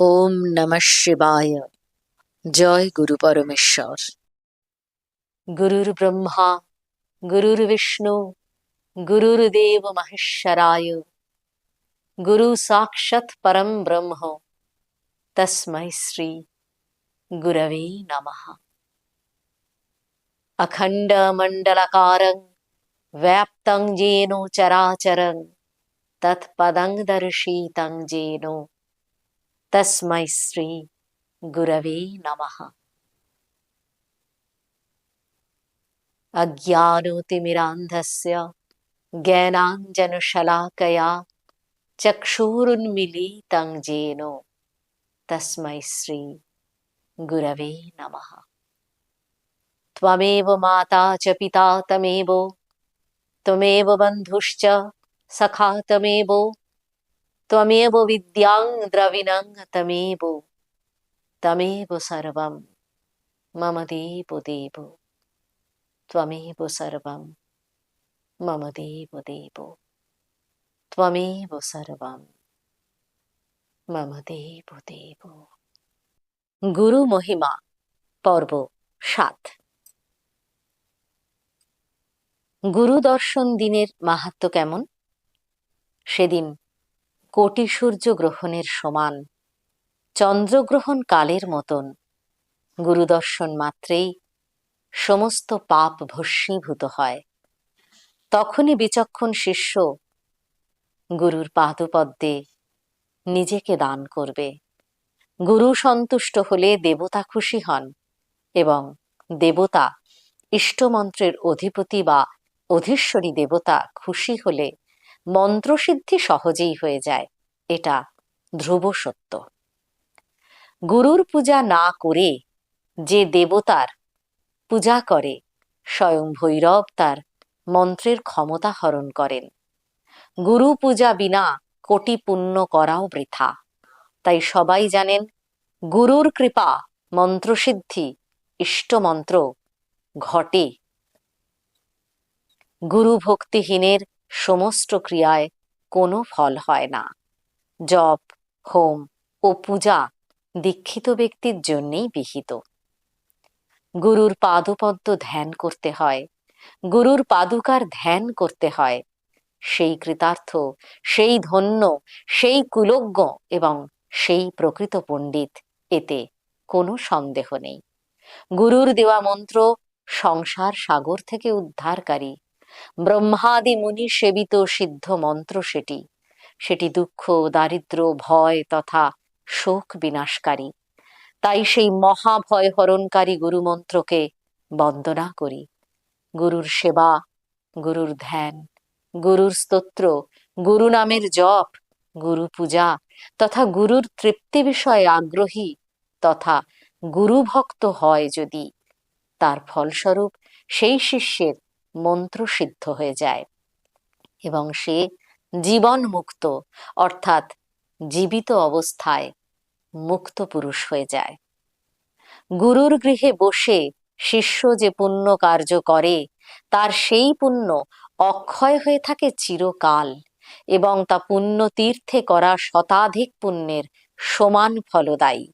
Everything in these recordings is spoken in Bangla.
ॐ नम शिपरमेश्वर गुरुर्ब्रह्मा गुरुर्विष्णो गुरुर्देवमहराय गुरुसाक्षत्परं ब्रह्म। तस्मै श्री गुरवे नमः। अखण्डमण्डलकारं व्याप्तं येनो चराचरं तत्पदं दर्शितं येनो तस्मै श्री गुरवे नमः। अज्ञानोतिमिरान्धस्य ज्ञानाञ्जनशलाकया चक्षुरुन्मिलितं येनो तस्मै श्री गुरवे नमः। त्वमेव माता च पिता तमेव त्वमेव बन्धुश्च सखा तमेव ত্বমেব বিদ্যাং দ্রবিণং তমেব তমেব সর্বম মম দেব দেব ত্বমেব সর্বম মম দেব দেব ত্বমেব সর্বম মম দেব দেব গুরু মহিমা পর্ব সাত গুরু দর্শন দিনের মাহাত্ম কেমন সেদিন কোটি সূর্য গ্রহণের সমান। চন্দ্রগ্রহণ কালের মতন। গুরুদর্শন মাত্রেই সমস্ত পাপ ভস্মীভূত হয়। তখনই বিচক্ষণ শিষ্য গুরুর পাদপদ্মে নিজেকে দান করবে। গুরু সন্তুষ্ট হলে দেবতা খুশি হন এবং দেবতা ইষ্টমন্ত্রের অধিপতি বা অধীশ্বরী দেবতা খুশি হলে মন্ত্রসিদ্ধি সহজেই হয়ে যায়। এটা ধ্রুব সত্য। গুরুর পূজা না করে যে দেবতার পূজা করে, স্বয়ং ভৈরব তার মন্ত্রের ক্ষমতা হরণ করেন। গুরু পূজা বিনা কোটি পুণ্য করাও বৃথা। তাই সবাই জানেন, গুরুর কৃপা, মন্ত্রসিদ্ধি, ইষ্টমন্ত্র ঘটে। গুরু ভক্তিহীনের সমস্ত ক্রিয়ায় কোনো ফল হয় না। জপ, হোম ও পূজা দীক্ষিত ব্যক্তির জন্যেই বিহিত। গুরুর পাদপদ্ম ধ্যান করতে হয়, গুরুর পাদুকার ধ্যান করতে হয়। সেই কৃতার্থ, সেই ধন্য, সেই কুলজ্ঞ এবং সেই প্রকৃত পণ্ডিত এতে কোনো সন্দেহ নেই। গুরুর দেওয়া মন্ত্র সংসার সাগর থেকে উদ্ধারকারী ব্রহ্মাদি মুনি সেবিত সিদ্ধ মন্ত্র সেটি। সেটি দুঃখ, দারিদ্র, ভয় তথা শোক বিনাশকারী। তাই সেই মহাভয় হরণকারী গুরু মন্ত্রকে বন্দনা করি। গুরুর সেবা, গুরুর ধ্যান, গুরুর স্তোত্র, গুরু নামের জপ, গুরু পূজা তথা গুরুর তৃপ্তি বিষয়ে আগ্রহী তথা গুরু ভক্ত হয় যদি। তার ফলস্বরূপ সেই শিষ্যের মন্ত্র সিদ্ধ হয়ে যায় এবং সে জীবন মুক্ত অর্থাৎ জীবিত অবস্থায় মুক্ত পুরুষ হয়ে যায়। গুরুর গৃহে বসে শিষ্য যে পুণ্য কার্য করে, তার সেই পুণ্য অক্ষয় হয়ে থাকে চিরকাল এবং তা পুণ্য তীর্থে করা শতাধিক পুণ্যের সমান ফলদায়ী।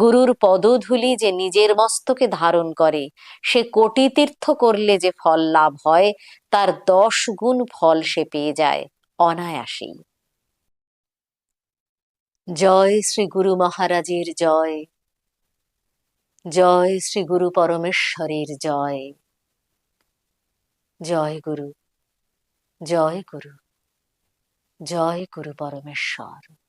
গুরুর পদধূলি যে নিজের মস্তকে ধারণ করে, সে কোটি তীর্থ করলে যে ফল লাভ হয়, তার দশ গুণ ফল সে পেয়ে যায় অনায়াসেই। জয় শ্রী গুরু মহারাজের জয়। জয় শ্রী গুরু পরমেশ্বরের জয়। জয় গুরু জয় গুরু জয় গুরু পরমেশ্বর।